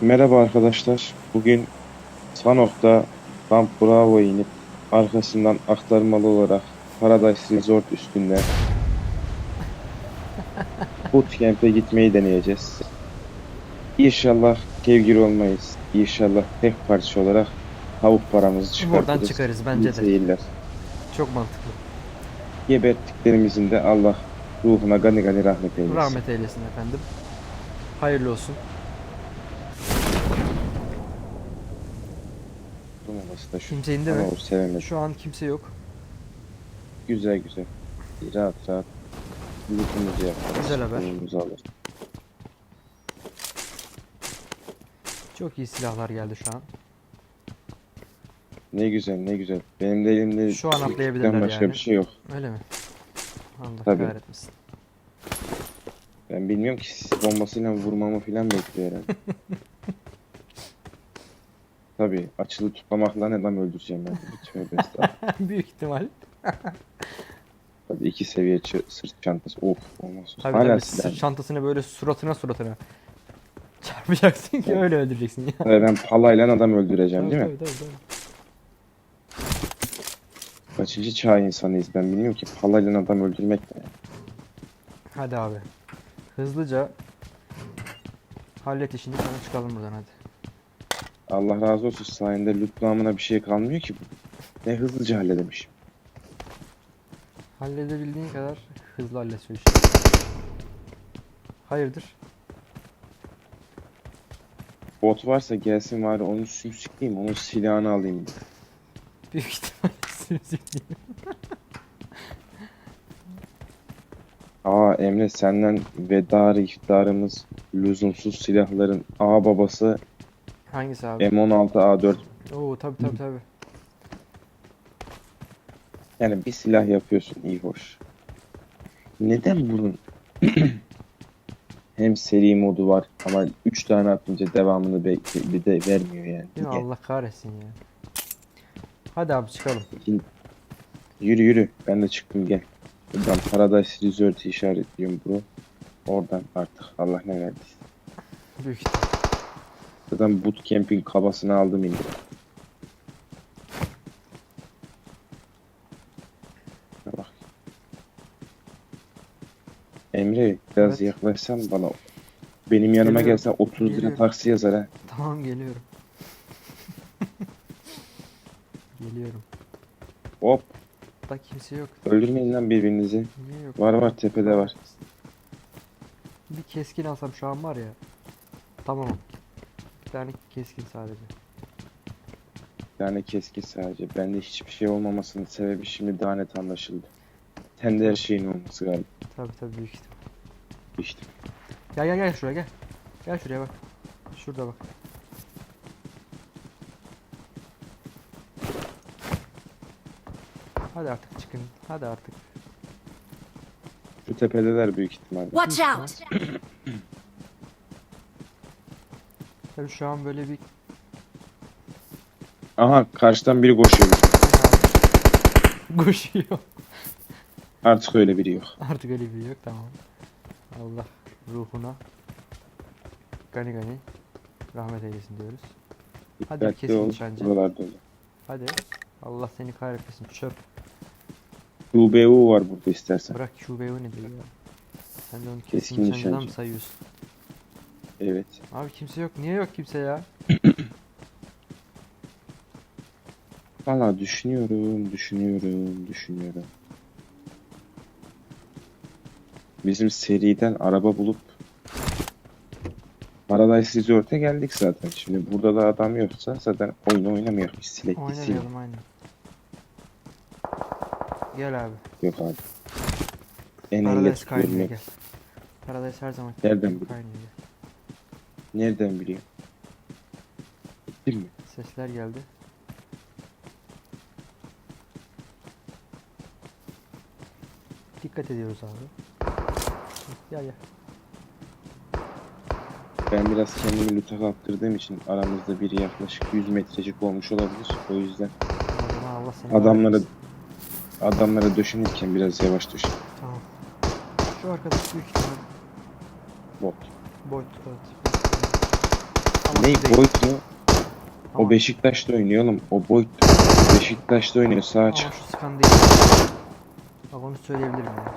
Merhaba arkadaşlar. Bugün Sanok'ta Camp Bravo'ya inip arkasından aktarmalı olarak Paradise Resort üstünde Bootcamp'e gitmeyi deneyeceğiz. İnşallah kevgir olmayız. İnşallah tek parça olarak tavuk paramızı çıkartırız. Buradan çıkarız İyi bence de. seyirler. Çok mantıklı. Geberttiklerimizin de Allah ruhuna gani gani rahmet eylesin. Rahmet eylesin efendim. Hayırlı olsun. Olmaması da şu. Kimse indi mi? sevemedim. Şu an kimse yok. Güzel güzel. Rahat rahat. Yurtumuzu yaparız. Güzel haber. Yolumuzu alırız. Çok iyi silahlar geldi şu an. Ne güzel ne güzel. Benim de elimde Şu an atlayabilirler başka yani. bir şey yok. Öyle mi? Allah Tabii. kahretmesin. Ben bilmiyorum ki sis bombasıyla vurmamı falan bekliyor herhalde. Tabii açılı tutmamakla adam öldüreceğim ben. Tövbe estağfurullah. Büyük ihtimal. Tabii iki seviye çı- sırt çantası. Of olmaz. Tabii Hala tabii silah. sırt çantasını böyle suratına suratına çarpacaksın ki öyle öldüreceksin ya. Tabii ben palayla adam öldüreceğim değil mi? Tabii, tabii, tabii. Kaçıncı çağ insanıyız ben bilmiyorum ki palayla adam öldürmek ne? Hadi abi. Hızlıca hallet işini sonra çıkalım buradan hadi. Allah razı olsun sayende loot namına bir şey kalmıyor ki bu. Ne hızlıca halledemişim. Halledebildiğin kadar hızlı işi. Hayırdır? Bot varsa gelsin var onu sümsükleyeyim onun silahını alayım. Büyük ihtimalle sümsükleyeyim. Aa Emre senden vedarı iftarımız lüzumsuz silahların A babası Hangisi abi? M16 A4 Oo tabi tabi tabi. yani bir silah yapıyorsun iyi hoş. Neden bunun hem seri modu var ama 3 tane atınca devamını be- bir de vermiyor yani. Niye? Allah kahretsin ya. Hadi abi çıkalım. Yürü yürü ben de çıktım gel. Buradan Paradise Resort'ı işaretliyorum bro. Oradan artık Allah ne verdiyse. Büyük ihtimal. Zaten bootcamp'in kabasını aldım indim. Bak. Emre biraz Evet. yaklaşsan bana. Benim yanıma Geliyorum. gelsen 30 lira Geliyorum. taksi yazar ha. Tamam geliyorum. geliyorum. Hop Da kimse yok. öldürmeyin lan birbirinizi. Niye yok? Var var tepede var. Bir keskin alsam şu an var ya. Tamam. Tane keskin sadece. Bir tane keskin sadece. Bende hiçbir şey olmamasının sebebi şimdi daha net anlaşıldı. Sende her şeyin olması galiba. Tabi tabi büyük ihtimal. İşte. Gel gel gel şuraya gel. Gel şuraya bak. Şurada bak. Hadi artık çıkın. Hadi artık. Şu tepedeler büyük ihtimalle. Watch out! ihtimal. Tabii şu an böyle bir Aha karşıdan biri koşuyor. koşuyor. Artık öyle biri yok. Artık öyle bir yok tamam. Allah ruhuna gani gani rahmet eylesin diyoruz. Hadi bir Dikkatli kesin ol. nişancı. Buralarda öyle. Hadi. Allah seni kahretmesin. Çöp. UBU var burada istersen. Bırak şubeyi ne diyor ya. Sen de onu Keskin kesin nişancıdan mı nişancı. sayıyorsun? Evet. Abi kimse yok. Niye yok kimse ya? Valla düşünüyorum, düşünüyorum, düşünüyorum. Bizim seriden araba bulup Paradise Resort'a geldik zaten. Şimdi burada da adam yoksa zaten oyun oynamıyor. Biz silek. Oynayalım aynen. Gel abi. Yok abi. En Paradise kaynıyor gel. Paradise her zaman Nereden kaynıyor. Nereden biliyor? Değil mi? Sesler geldi. Dikkat ediyoruz abi. Gel gel. Ben biraz kendimi loot'a kaptırdığım için aramızda biri yaklaşık 100 metrecik olmuş olabilir. O yüzden Allah seni adamlara adamlara döşenirken biraz yavaş döşen. Tamam. Şu arkadaş büyük ihtimal Bot. boyut evet. Ne boyut mu? Tamam. O Beşiktaş'ta oynuyor oğlum. O boyut Beşiktaş'ta oynuyor sağ Ama açık. şu sıkan değil. Bak onu söyleyebilirim yani.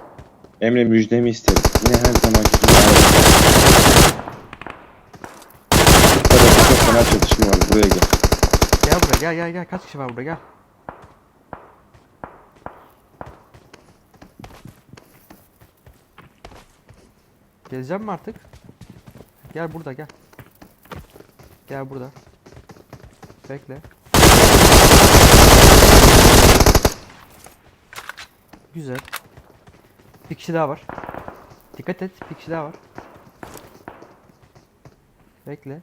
Emre müjdemi isterim. Yine her zaman gibi. Bu tarafta çok fena çatışma var. Buraya gel. Gel buraya gel gel gel. Kaç kişi var burada gel. Geleceğim mi artık? Gel burada gel. Gel burada. Bekle. Güzel. Bir kişi daha var. Dikkat et, bir kişi daha var. Bekle.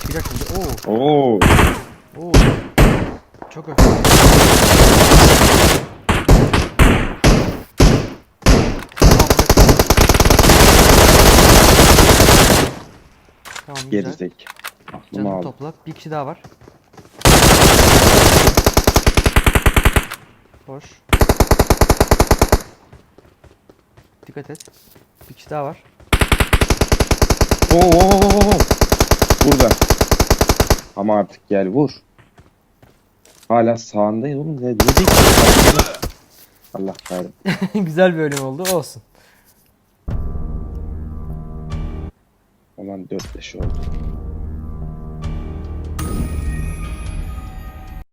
Çıkacak şimdi. Oo. Oo. Oo. Çok öfkeli. Tamam. Gerizek. Canını aldı. topla. Bir kişi daha var. Boş. Dikkat et. Bir kişi daha var. Oo, oo, oo, oo. Burada. Ama artık gel vur. Hala sağındayım oğlum. Ne, bekliyorsun? Allah kahretsin. Güzel bir bölüm oldu. Olsun. Olan 4 5 oldu.